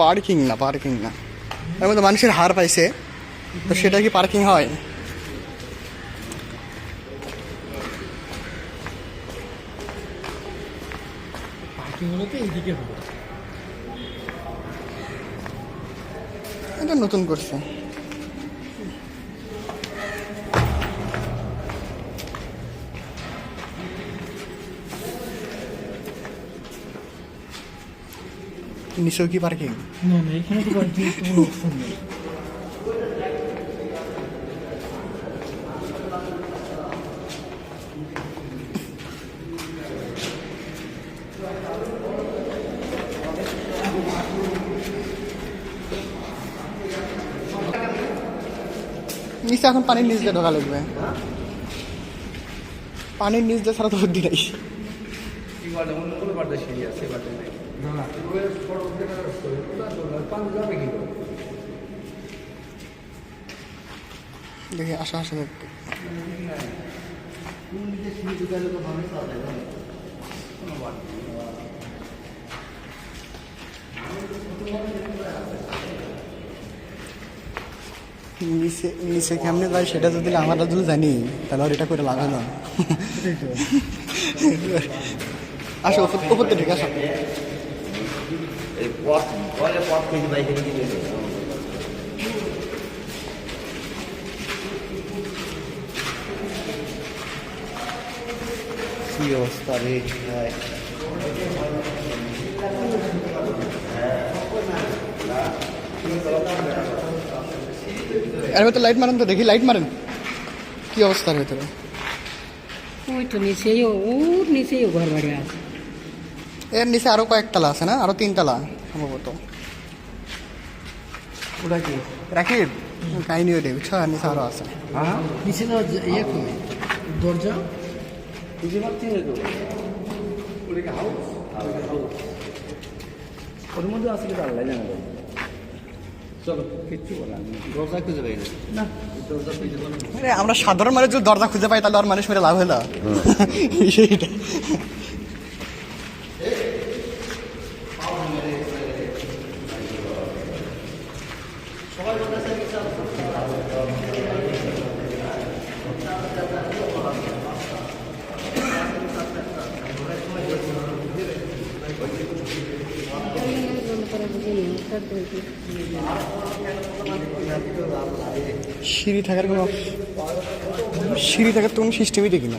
Parking না parking না। এর মধ্যে মানুষের হার পাইছে, তো সেটা কি পার্কিং হয়? পার্কিং হলে তো এইদিকে হবে। এটা নতুন করছে। নিচেও কি পার্কিং না না এখানে তো পার্কিং কোনো অপশন নেই। নিচে এখন পানির নিচ দিয়ে ঢোকা লাগবে। পানির নিচ দিয়ে ছাড়া তো বুদ্ধি নাই। দেখি আসা আসা দেখতে নিচে নিচে কেমনে যায় সেটা যদি আমরা যদি জানি তাহলে আর এটা করে লাভ হয় না। আসো উপর উপর থেকে ঠিক আসো গেছে কি অবস্থা রে ভাই। এর ভেতরে লাইট মারেন তো দেখি লাইট মারেন। কি অবস্থার ভেতরে? ওই তো নিচেই ওর নিচেই ঘর বাড়ি আছে। এর নিচে আরও কয়েকতলা আছে না? আরও তিনতলা সম্ভবত। ওটা কি? রাখিব কাহিনী ওইটাই বুঝছ আর নিচে আরও আছে। হ্যাঁ? নিচে না ইয়ে কই? দরজা? ওর মধ্যে আছে কিন্তু আল্লাহ জানে আমরা সাধারণ মানুষ যদি দরজা খুঁজে পাই তাহলে আর মানুষ মেরে লাভ হলো সেইটা। সিঁড়ি থাকার কোনো সিঁড়ি থাকার তো কোনো সিস্টেমই দেখি না।